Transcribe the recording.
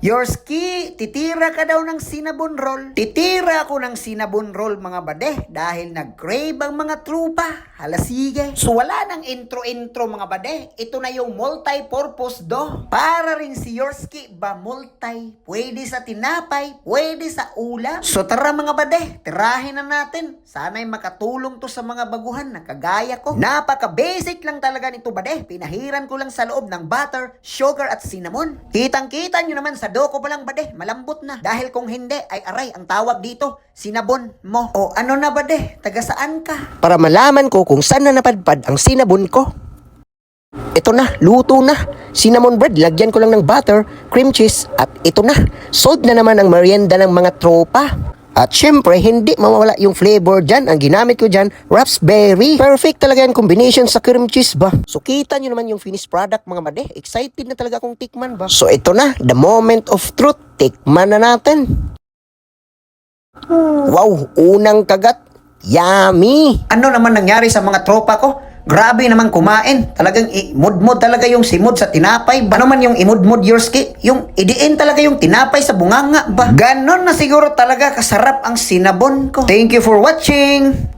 Yorski, titira ka daw ng cinnamon roll. Titira ako ng cinnamon roll mga bade dahil nag-crave ang mga trupa. Hala sige. So wala nang intro-intro mga bade. Ito na yung multi-purpose do. Para rin si Yorski ba multi. Pwede sa tinapay, pwede sa ulam. So tara mga bade, tirahin na natin. Sana'y makatulong to sa mga baguhan na kagaya ko. Napaka-basic lang talaga nito bade. Pinahiran ko lang sa loob ng butter, sugar at cinnamon. Kitang-kita nyo naman sa doko pa lang bade, malambot na. Dahil kung hindi, ay aray, ang tawag dito, sinabon mo. O ano na bade, taga saan ka? para malaman ko kung saan na napadpad ang sinabon ko. Ito na, luto na. Cinnamon bread, lagyan ko lang ng butter, cream cheese, at ito na. Sold na naman ang merienda ng mga tropa. At syempre, hindi mawawala yung flavor dyan. Ang ginamit ko dyan, raspberry. Perfect talaga yung combination sa cream cheese ba. So kita nyo naman yung finished product mga made. Excited na talaga akong tikman ba. So ito na, the moment of truth. Tikman na natin. Wow, unang kagat. Yummy! Ano naman nangyari sa mga tropa ko? Grabe naman kumain. Talagang imudmod talaga yung simod sa tinapay. Ano man yung imudmod yorski? Yung idiin talaga yung tinapay sa bunganga ba? Ganon na siguro talaga kasarap ang sinabon ko. Thank you for watching!